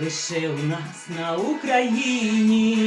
лише у нас на Україні.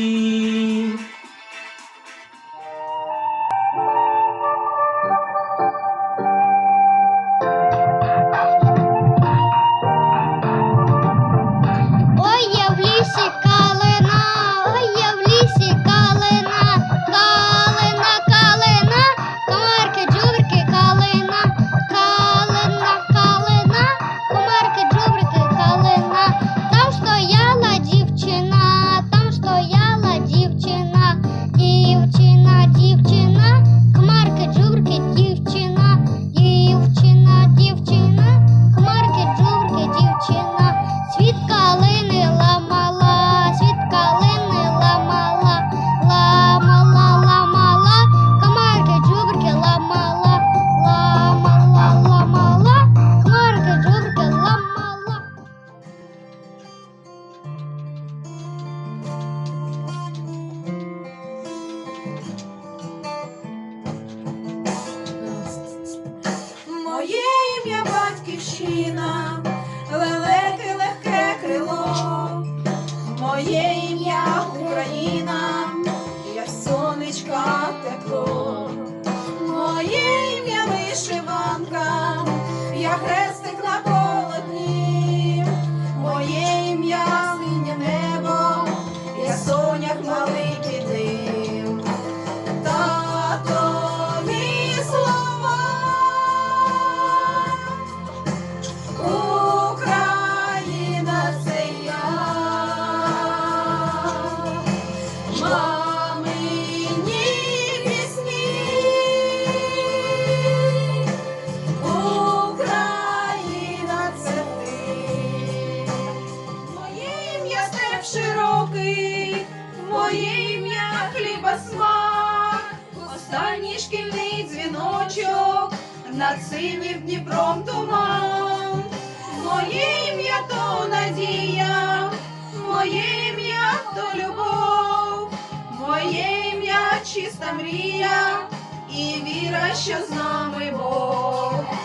Моє ім'я то любов, моє ім'я чиста мрія і віра, що з нами Бог.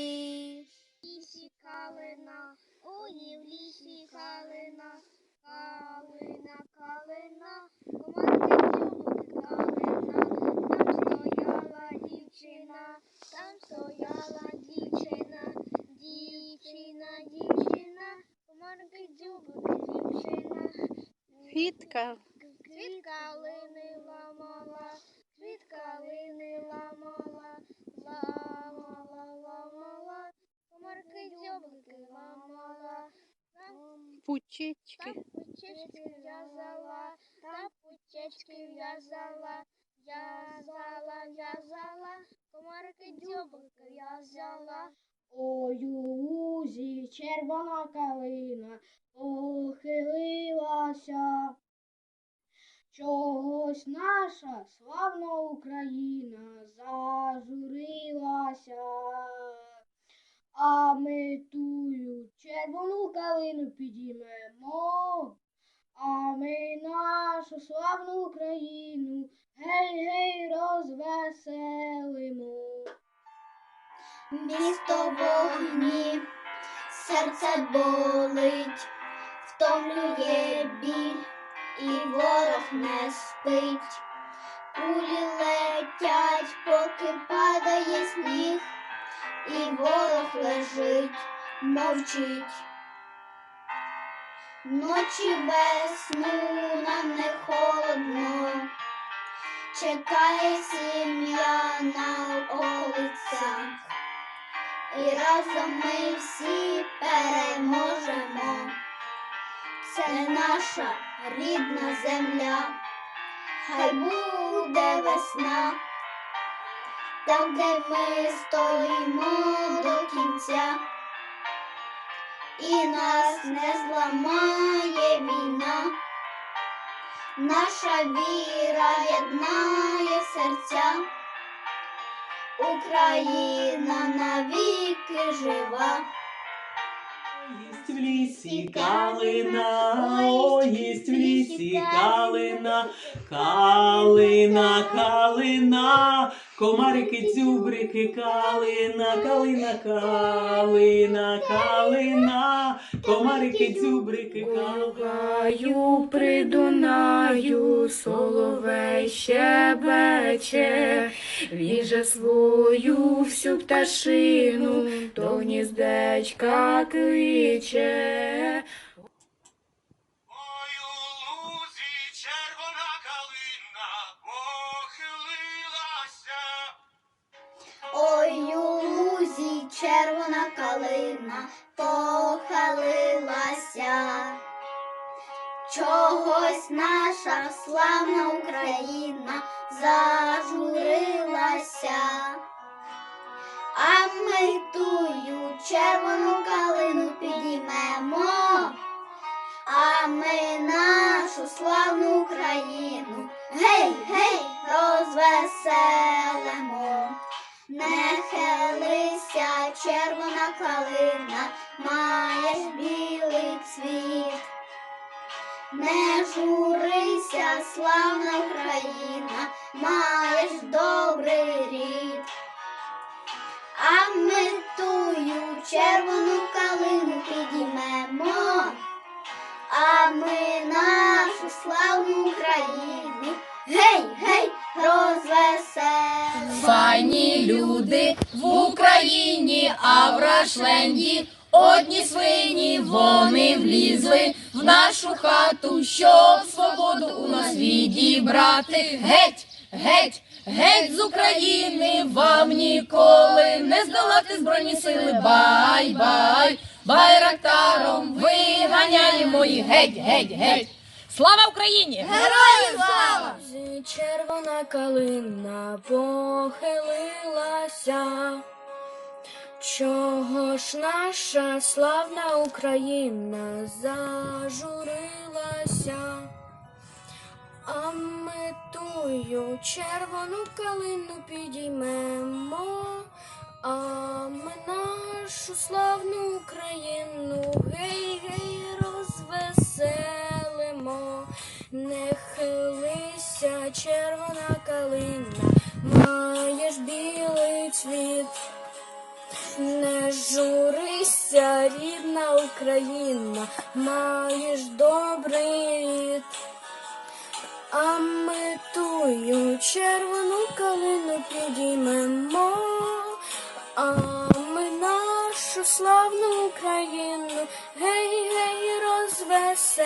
Квітка. Квіт калини ламала, квіт калини ламала, ламала, ламала, комарки дзьобики ламала, Пучечки. та пучечки в'язала, та пучечки в'язала, в'язала, в'язала, комарки дзьобики в'язала, Ой, у лузі червона калина похилилася. Чогось наша славна Україна зажурилася. А ми тую червону калину підіймемо, а ми нашу славну Україну гей-гей розвеселимо. Місто вогні, серце болить, втомлює біль, і ворог не спить. Кулі летять, поки падає сніг, і ворог лежить, мовчить. Ночі без сну нам не холодно, чекає сім'я на околицях. І разом ми всі переможемо. Це наша рідна земля, хай буде весна, там, де ми стоїмо до кінця, і нас не зламає війна, наша віра єднає серця. Україна навіки жива. Єсть в лісі калина, калина, калина, калина, комарики, дзюбрики, калина, калина, калина, калина, комарики, дзюбрики, калина. При Дунаю, соловей щебече, віже свою всю пташину, до гніздечка кличе. Калина похилилася. Чогось наша славна Україна зажурилася. А ми тую червону калину підіймемо, а ми нашу славну Україну гей, гей, розвеселимо. Не хилися, червона калина, маєш білий цвіт. Не журися, славна Україна, маєш добрий рід. А ми тую червону калину підіймемо, а ми нашу славну Україну гей, гей, розвеселимо. Файні люди в Україні, а в Рашленді одні свині вони влізли в нашу хату, щоб свободу у нас відібрати. Геть, геть, геть з України вам ніколи не здолати збройні сили. Бай, бай, байрактаром виганяємо їх. Геть, геть, геть. Слава Україні! Героям слава! Червона калина похилилася. Чого ж наша славна Україна зажурилася? А ми тую червону калину підіймемо, а ми нашу славну Україну гей, гей, розвеселимо. Не хилися, червона калина, маєш білий цвіт. Не журися, рідна Україна, маєш добрий рід. А ми тую червону калину підіймемо, а нашу славну Україну, гей, гей, розвеселимо.